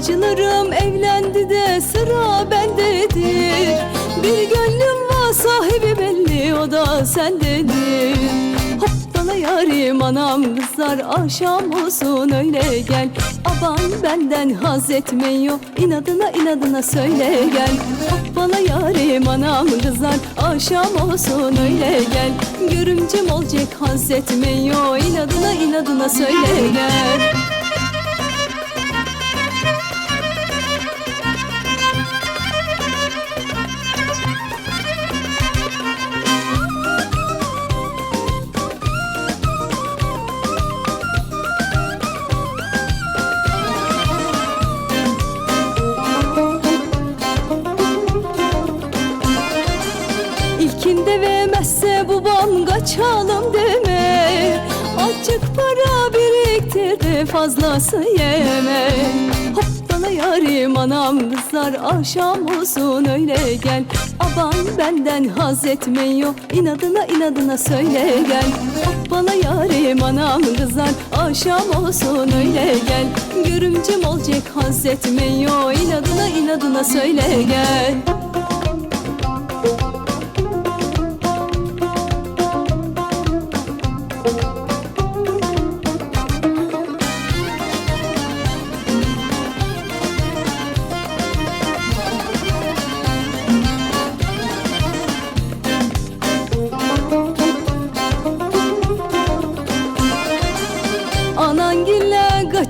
Bacılarım evlendi de sıra bendedir Bir gönlüm var sahibi belli o da sendedir Hoppala yarim anam kızlar akşam olsun öyle gel. Aban benden haz etmiyor inadına inadına söyle gel. Hoppala yarim anam kızlar akşam olsun öyle gel. Görümcem olacak haz etmiyor inadına inadına söyle gel babam kaçalım deme. Azıcık para biriktirdi fazlası yeme. Hoppala yarim anam kızlar akşam olsun öyle gel. Aban benden haz etmiyor inadına inadına söyle gel. Hoppala yarim anam kızlar akşam olsun öyle gel. Görümcem olacak haz etmiyor inadına inadına söyle gel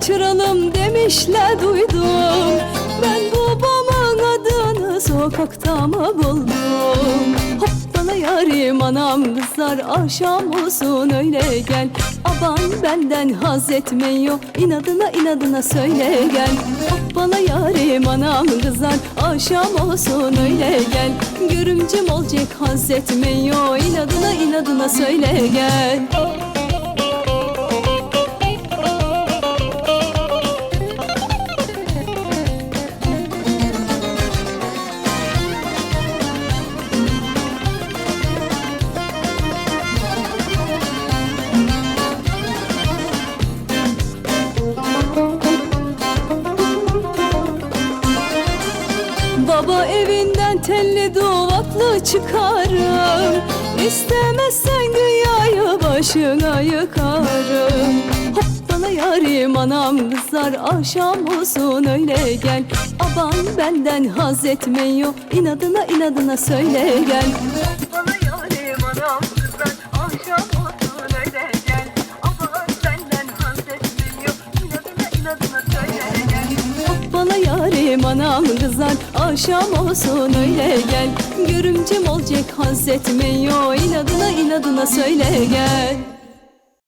kaçıralım demişler duydum. Ben babamın adını sokakta mı buldum? Hoppala yarim anam kızlar akşam olsun öyle gel. Aban benden haz etmiyor inadına inadına söyle gel. Hoppala yarim anam kızlar akşam olsun öyle gel. Görümcem olacak haz etmiyor inadına inadına söyle gel telli duvaklı çıkarım. İstemezsen dünyayı başına yıkarım. Hoppala yarim anam kızlar akşam olsun öyle gel. Aban benden haz etmiyor inadına inadına söyle gel yarim anam kızlar akşam olsun öyle gel. Görümcem olacak haz etmiyor inadına inadına söyle gel